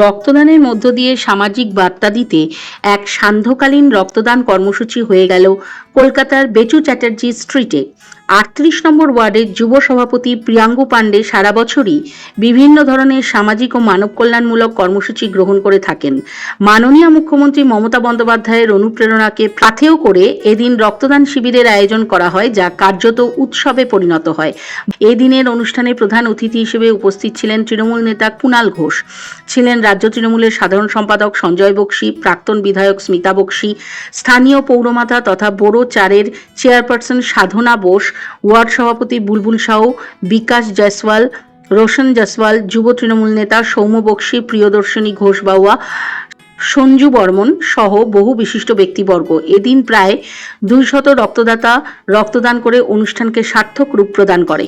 রক্তদানের মধ্য দিয়ে সামাজিক বার্তা দিতে এক সান্ধ্যকালীন রক্তদান কর্মসূচি হয়ে গেল কলকাতার বেচু চ্যাটার্জি স্ট্রিটে। আটত্রিশ নম্বর ওয়ার্ডের যুব সভাপতি প্রিয়াঙ্গু পাণ্ডে সারা বছরই বিভিন্ন ধরনের সামাজিক ও মানব কল্যাণমূলক কর্মসূচি গ্রহণ করে থাকেন। মাননীয় মুখ্যমন্ত্রী মমতা বন্দ্যোপাধ্যায়ের অনুপ্রেরণাকে পাথেয় করে এদিন রক্তদান শিবিরের আয়োজন করা হয়, যা কার্যত উৎসবে পরিণত হয়। এদিনের অনুষ্ঠানে প্রধান অতিথি হিসেবে উপস্থিত ছিলেন তৃণমূল নেতা কুণাল ঘোষ। ছিলেন রাজ্য তৃণমূলের সাধারণ সম্পাদক সঞ্জয় বক্সি, প্রাক্তন বিধায়ক স্মিতা বক্সি, স্থানীয় পৌরমাতা তথা বোরো চারের চেয়ারপারসন সাধনা বোস ওয়ার্ড সভাপতি বুলবুল সাউ বিকাশ জয়সওয়াল, রোশন জয়সওয়াল, যুব তৃণমূল নেতা সৌম্য বক্সি, প্রিয়দর্শিনী ঘোষ বাউয়া সঞ্জু বর্মন সহ বহু বিশিষ্ট ব্যক্তিবর্গ। এদিন প্রায় দুইশত রক্তদাতা রক্তদান করে অনুষ্ঠানকে সার্থক রূপ প্রদান করে।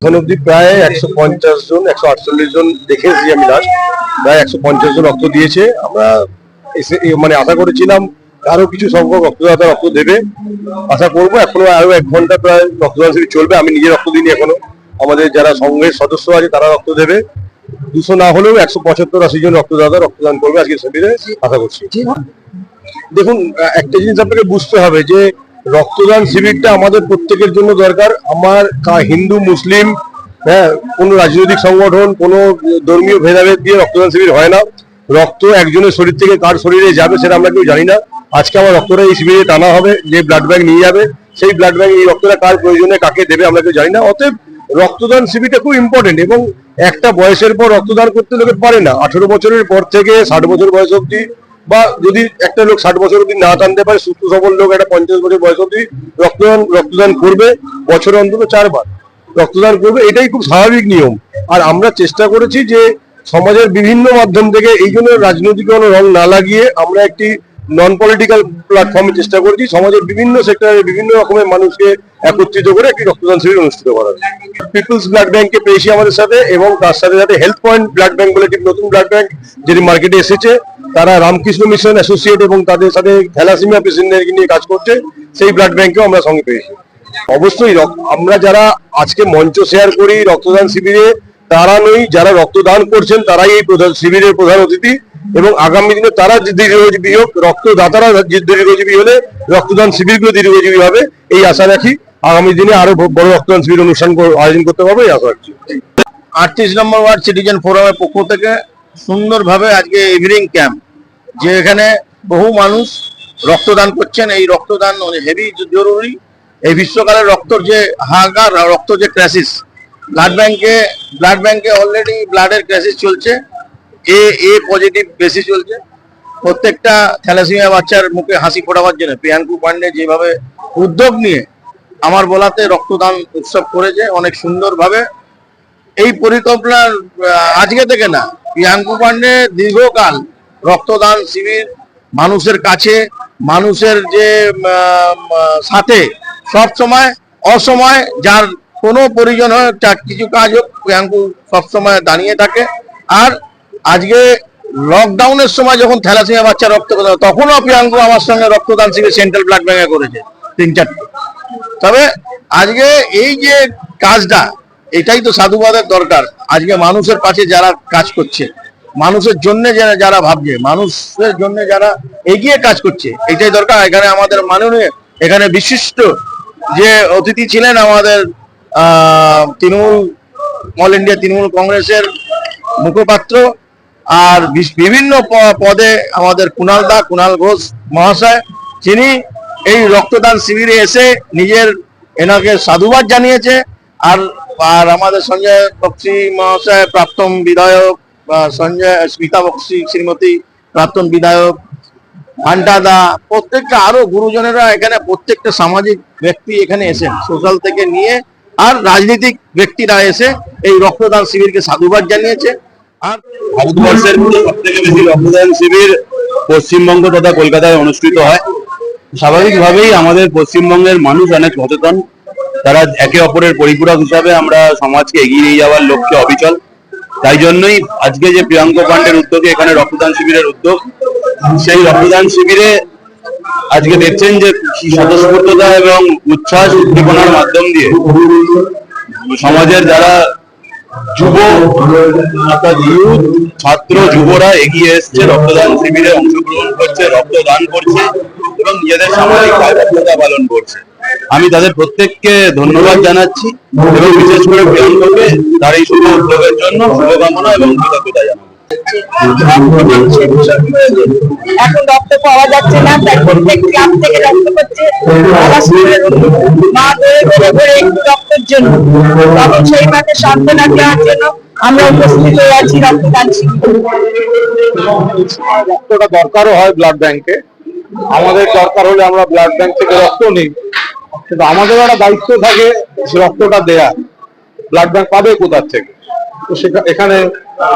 এখন অব্দি প্রায় একশো পঞ্চাশ জন একশো আটচল্লিশ জন দেখেছি আমি লাস্ট প্রায় একশো পঞ্চাশ জন রক্ত দিয়েছে। আমরা এসে মানে আশা করেছিলাম আরও কিছু সংখ্যক রক্তদাতা রক্ত দেবে। আশা করব এখনও আরও এক ঘণ্টা প্রায় রক্তদান শিবির চলবে। আমি নিজে রক্ত দিইনি এখনও। আমাদের যারা সংঘের সদস্য আছে তারা রক্ত দেবে। দুশো না হলেও একশো পঁচাত্তর আশি জন রক্তদাতা রক্তদান করবে আজকে শিবিরে আশা করছি। দেখুন একটা জিনিস আপনাকে বুঝতে হবে যে রক্তদান শিবিরটা আমাদের প্রত্যেকের জন্য দরকার। আমার হিন্দু, মুসলিম হ্যাঁ কোনো রাজনৈতিক সংগঠন, কোনো ধর্মীয় ভেদাভেদ দিয়ে রক্তদান শিবির হয় না। রক্ত একজনের শরীর থেকে কার শরীরে যাবে সেটা আমরা কেউ জানি না। আজকে আমার রক্তটা এই শিবিরে টানা হবে, যে ব্লাড ব্যাংক নিয়ে যাবে, সেই ব্লাড ব্যাংক এই রক্তটা কার প্রয়োজনে কাকে দেবে আমরা কেউ জানি না। অতএব রক্তদান শিবিরটা খুব ইম্পর্টেন্ট এবং একটা বয়সের পর রক্তদান করতে লোকে পারে না। আঠেরো বছরের পর থেকে ষাট বছর বয়স অব্দি বা যদি একটা লোক ষাট বছর অব্দি না টানতে পারে, সুস্থ সবল লোক একটা পঞ্চাশ বছর বয়স অব্দি রক্তদান রক্তদান করবে বছরে অন্তত চারবার। রক্তদান করবে, এটাই খুব স্বাভাবিক নিয়ম। আর আমরা চেষ্টা করেছি যে সমাজের বিভিন্ন মাধ্যম থেকে এই জন্য রাজনৈতিক কোনো রং না লাগিয়ে আমরা একটি নন পলিটিক্যাল প্ল্যাটফর্মে চেষ্টা করেছি, সমাজের বিভিন্ন সেক্টরের বিভিন্ন রকমের মানুষকে একত্রিত করে একটি রক্তদান শিবির অনুষ্ঠিত করা পিপলস ব্লাড ব্যাংকে পেয়েছি আমাদের সাথে এবং তার সাথে সাথে হেলথ পয়েন্ট ব্লাড ব্যাংক বলে একটি নতুন ব্লাড ব্যাংক যেটি মার্কেটে এসেছে। তারা রামকৃষ্ণ মিশন অ্যাসোসিয়েট এবং তাদের সাথে থ্যালাসিমিয়া পেশেন্টদেরকে নিয়ে কাজ করছে, সেই ব্লাড ব্যাংকেও আমরা সঙ্গে পেয়েছি। অবশ্যই আমরা যারা আজকে মঞ্চ শেয়ার করি রক্তদান শিবিরে, তারা নই, যারা রক্তদান করছেন, তারাই এই প্রধান শিবিরের প্রধান অতিথি এবং আগামী দিনে তারা দীর্ঘজীবী হোক, রক্তদাতারা দীর্ঘজীবী হলে রক্তদান শিবিরগুলো দীর্ঘজীবী হবে, এই আশা রাখি। আগামী দিনে আরও বড় রক্তদান শিবির অনুষ্ঠান আয়োজন করতে পারব, এই আশা রাখছি। আটত্রিশ নম্বর ওয়ার্ড সিটিজেন ফোরামের পক্ষ থেকে সুন্দরভাবে আজকে ইভিনিং ক্যাম্প যে এখানে বহু মানুষ রক্তদান করছেন। এই রক্তদান হেভি জরুরি। এই গ্রীষ্মকালে রক্তর যে হাহাকার রক্ত যে ক্রাইসিস ব্লাড ব্যাংকে ব্লাড ব্যাংকে অলরেডি ব্লাডের ক্রাইসিস চলছে। এ এ পজিটিভ বেশি চলছে। প্রত্যেকটা থ্যালাসিমিয়া বাচ্চার মুখে হাসি ফোটাবার জন্য, প্রিয়াঙ্কু পান্ডে যেভাবে উদ্যোগ নিয়ে আমার বলাতে রক্তদান উৎসব করেছে, অনেক সুন্দরভাবে। এই পরিকল্পনা আজকে থেকে না প্রিয়াঙ্কু পান্ডে দীর্ঘকাল রক্তদান শিবির, মানুষের কাছে, মানুষের যে সাথে, সব সময়, অসময়, যার কোনো পরিজন হয় যা কিছু কাজ হোক, প্রিয়াঙ্কু সবসময় দাঁড়িয়ে থাকে। আর আজকে লকডাউনের সময় যখন থ্যালাসিমিয়া বাচ্চা রক্ত তখনও প্রিয়াঙ্কু আমার সঙ্গে রক্তদান শিবির সেন্ট্রাল ব্লাড ব্যাঙ্কে করেছে তিন চারটে তবে আজকে এই যে কাজটা এটাই তো সাধুবাদের দরকার। আজকে মানুষের পাশে যারা কাজ করছে, মানুষের জন্য যারা যারা ভাবছে, মানুষের জন্য যারা এগিয়ে কাজ করছে, এটাই দরকার। এখানে আমাদের মাননীয়, এখানে বিশিষ্ট যে অতিথি ছিলেন আমাদের তৃণমূল, অল ইন্ডিয়া তৃণমূল কংগ্রেসের মুখপাত্র আর বিভিন্ন পদে আমাদের কুণাল দা কুণাল ঘোষ মহাশয়, যিনি এই রক্তদান শিবিরে এসে নিজের এনাকে সাধুবাদ জানিয়েছে। আর আর আমাদের সঞ্জয় বক্সি মহাশয়, প্রাক্তন বিধায়ক সঞ্জয়, স্মিতা বক্সি শ্রীমতী, প্রাক্তন বিধায়ক ঘন্টাদা প্রত্যেকটা, আরও গুরুজনেরা এখানে, প্রত্যেকটা সামাজিক ব্যক্তি এখানে এসেন, সোশ্যাল থেকে নিয়ে, আর রাজনৈতিক ব্যক্তিরা এসে এই রক্তদান শিবিরকে সাধুবাদ জানিয়েছে। আর ভারতবর্ষের বেশি রক্তদান শিবির পশ্চিমবঙ্গ তথা কলকাতায় অনুষ্ঠিত হয়। স্বাভাবিকভাবেই আমাদের পশ্চিমবঙ্গের মানুষ অনেক সচেতন। তারা একে অপরের পরিপূরক হিসাবে আমরা সমাজকে এগিয়ে নিয়ে যাওয়ার লক্ষ্যে অবিচল। তাই জন্যই আজকে যে প্রিয়াঙ্ক পাণ্ডের উদ্যোগে এখানে রক্তদান শিবিরের উদ্যোগ, সেই রক্তদান শিবিরে আজকে দেখছেন যে স্বতঃস্ফূর্ততা এবং উচ্ছ্বাস উদ্দীপনার মাধ্যম দিয়ে সমাজের যারা যুব, অর্থাৎ ইউথ, ছাত্র, যুবরা এগিয়ে এসছে, রক্তদান শিবিরে অংশগ্রহণ করছে, রক্তদান করছে। এবং নিজেদের সামাজিক দায়বদ্ধতা পালন করছে। আমি তাদের প্রত্যেককে ধন্যবাদ জানাচ্ছি এবং বিশেষ করে প্রিয়াঙ্ককে তার এই শুভ উদ্যোগের জন্য শুভকামনা এবং কৃতজ্ঞতা জানাব। এখন রক্ত পাওয়া যাচ্ছে না তাই প্রত্যেক গ্রাম থেকে রক্ত করছে মা ধরে ধরে ধরে একটু রক্তের জন্য। তখন সেই মাকে সান্ত্বনা দেওয়ার জন্য আমরা উপস্থিত হয়ে আছি রক্তদান শিবিরে। রক্তটা দরকারও হয় ব্লাড ব্যাংকে আমাদের দরকার হলে আমরা ব্লাড ব্যাংক থেকে রক্ত নিই। কিন্তু আমাদের একটা দায়িত্ব থাকে রক্তটা দেয়া। ব্লাড ব্যাংক পাবে কোথার থেকে? তো সেটা এখানে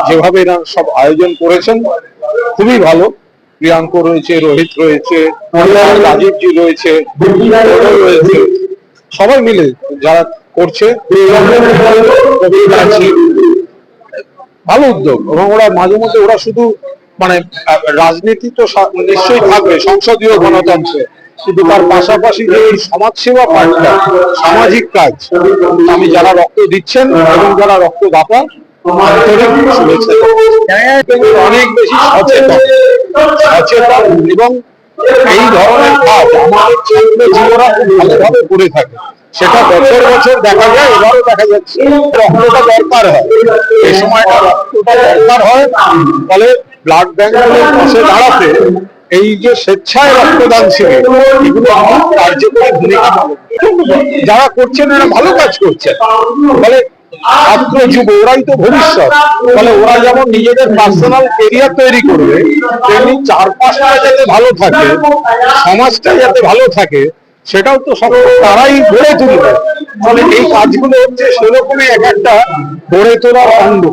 যেভাবে এরা সব আয়োজন করেছেন খুবই ভালো। প্রিয়াঙ্ক রয়েছে রোহিত রয়েছে রাজীবজি রয়েছে রয়েছে। সবাই মিলে যারা করছে ভালো উদ্যোগ। এবং ওরা মাঝে মধ্যে ওরা শুধু মানে রাজনীতি তো নিশ্চয়ই থাকবে, সংসদীয় গণতন্ত্রে। কিন্তু তার পাশাপাশি যে এই সমাজসেবা পাঠটা সামাজিক কাজ আমি যারা রক্ত দিচ্ছেন এবং যারা শুভেচ্ছা। জানাই। অনেক বেশি সচেতন সচেতন এবং এই ধরনের কাজ আমাদের জীবরা খুব ভালোভাবে করে থাকে। সেটা বছর বছর দেখা যায়, এবারও দেখা যাচ্ছে। রক্তটা দরকার হয়। এই সময়টা রক্তটা দরকার হয়, ফলে ব্লাড ব্যাংকের পাশে দাঁড়াতে এই যে স্বেচ্ছায় রক্তদান শিবির এগুলো আমার কার্যকরী ভূমিকা যারা করছেন এরা ভালো কাজ করছেন। ফলে ছাত্র যুব ওরাই তো ভবিষ্যৎ। ফলে ওরা যেমন নিজেদের পার্সোনাল কেরিয়ার তৈরি করবে তেমনি চারপাশটা যাতে ভালো থাকে সমাজটা যাতে ভালো থাকে সেটাও তো সব তারাই গড়ে তুলবে। ফলে এই কাজগুলো হচ্ছে সেরকমই এক একটা গড়ে তোলার অঙ্গ।